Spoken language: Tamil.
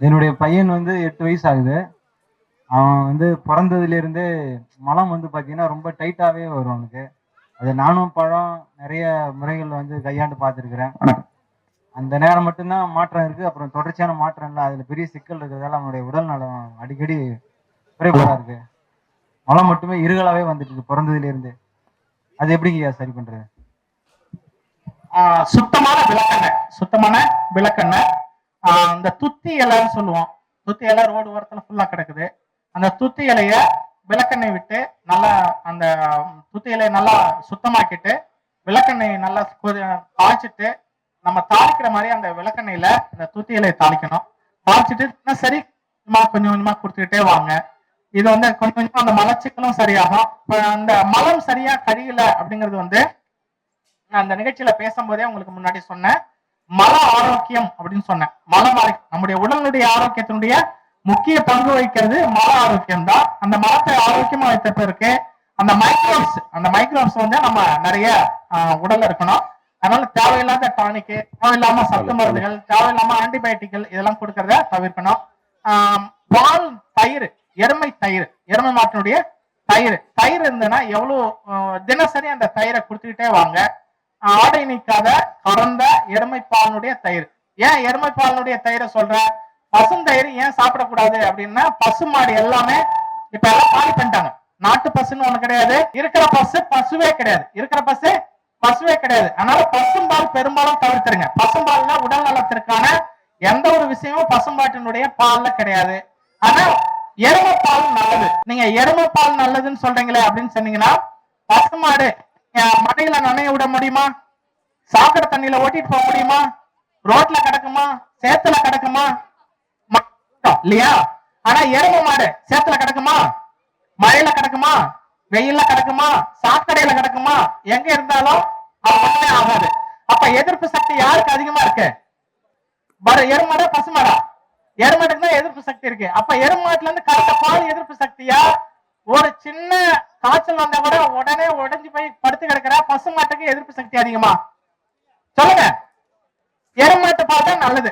என்னுடைய பையன் வந்து எட்டு வயசு ஆகுது அவன் வந்து பிறந்ததுலேருந்தே மலம் வந்து பார்த்தீங்கன்னா ரொம்ப டைட்டாகவே வரும் அவனுக்கு. அது நானும் பழம் நிறைய முறைகள் வந்து கையாண்டு பார்த்துருக்குறேன். அந்த நேரம் மட்டும்தான் மாற்றம் இருக்கு. அப்புறம் தொடர்ச்சியான மாற்றம் இல்லை. அதுல பெரிய சிக்கல் இருக்கிறதால அவனுடைய உடல் நலம் அடிக்கடி குறைபாடா இருக்கு. மலம் மட்டுமே இருகலாவே வந்துட்டு இருக்கு பிறந்ததுல இருந்து அது எப்படிங்கய்யா சரி பண்றது? ஆஹ் சுத்தமான விளக்கெண்ணெய். சுத்தமான விளக்கெண்ணெய். இந்த துத்தி இலைன்னு சொல்லுவோம். துத்தி இலை ரோடு ஓரத்துல ஃபுல்லா கிடக்குது. அந்த துத்தி இலைய விளக்கெண்ணெய் விட்டு நல்லா அந்த துத்தி இலையை நல்லா சுத்தமாக்கிட்டு விளக்கெண்ணெய் நல்லா காய்ச்சிட்டு நம்ம தாளிக்கிற மாதிரி அந்த விளக்கெண்ணெயில அந்த துத்தி இலையை தாளிக்கணும். தாளிச்சிட்டு சரி கொஞ்சம் கொஞ்சமா கொடுத்துக்கிட்டே வாங்க. இது வந்து கொஞ்சம் கொஞ்சமா அந்த மலச்சிக்கலும் சரியாகும். இப்போ அந்த மலம் சரியா கழியல அப்படிங்கிறது வந்து நான் அந்த நிகழ்ச்சியில பேசும்போதே உங்களுக்கு முன்னாடி சொன்னேன். மன ஆரோக்கியம் அப்படின்னு சொன்னேன். மனம் ஆரோக்கியம் நம்முடைய உடலுடைய ஆரோக்கியத்தினுடைய முக்கிய பங்கு வகிக்கிறது மன ஆரோக்கியம் தான். அந்த மரத்தை ஆரோக்கியமா வைத்த பிறகு அந்த மைக்ரோப்ஸ் அந்த மைக்ரோப்ஸ் வந்து நம்ம நிறைய உடல் உடல்ல இருக்கணும். அதனால தேவையில்லாத டானிக்கு தேவையில்லாம சத்து மருந்துகள் தேவையில்லாம ஆன்டிபயோட்டிக்கல் இதெல்லாம் கொடுக்கறத தவிர்க்கணும். பால் தயிர் எருமை தயிர் எருமை மாட்டினுடைய தயிர். தயிர் இருந்ததுன்னா எவ்வளவு தினசரி அந்த தயிரை கொடுத்துக்கிட்டே வாங்க. ஆடை நீக்காத கறந்த எருமைப்பாலனுடைய தயிர். ஏன் எருமைப்பாலனுடைய தயிரை சொல்ற? பசுந்தயிர் ஏன் சாப்பிடக்கூடாது அப்படின்னா பசுமாடு எல்லாமே இப்ப எல்லாம் காலி பண்ணிட்டாங்க. நாட்டு பசுன்னு ஒண்ணு கிடையாது. இருக்கிற பசு பசுவே கிடையாது. இருக்கிற பசு பசுவே கிடையாது. அதனால பசும்பால் பெரும்பாலும் தவிர்த்துருங்க. பசும்பால்னா உடல் நலத்திற்கான எந்த ஒரு விஷயமும் பசும்பாட்டினுடைய பால்ல கிடையாது. ஆனா எருமைப்பால் நல்லது. நீங்க எருமைப்பால் நல்லதுன்னு சொல்றீங்களே அப்படின்னு சொன்னீங்கன்னா பசுமாடு அஹ், நனைய விட முடியுமா? சாக்கடை தண்ணியில ஓட்டிட்டு போக முடியுமா? ரோட்ல கிடக்குமா? சேத்துல கிடக்குமா? இல்லையா? ஆனா எருமை மாடு சேத்துல கிடக்குமா? மழையில கிடக்குமா? வெயில்ல கிடக்குமா? சாக்கடையில கிடக்குமா? எங்க இருந்தாலும் அது ஒண்ணுமே ஆகாது. அப்ப எதிர்ப்பு சக்தி யாருக்கு அதிகமா இருக்கு? வர எருமாடா பசுமாடா? எருமாட்டுக்கு தான் எதிர்ப்பு சக்தி இருக்கு. அப்ப எருமாட்டுல இருந்து கரெக்டா பால் எதிர்ப்பு சக்தியா? ஒரு சின்ன காய்ச்சல் வந்தா கூட உடனே கிடக்குற பசுமாட்டுக்கு எதிர்ப்பு சக்தி அதிகமா? சொல்லுங்க. எருமாட்டு பால் தான் நல்லது.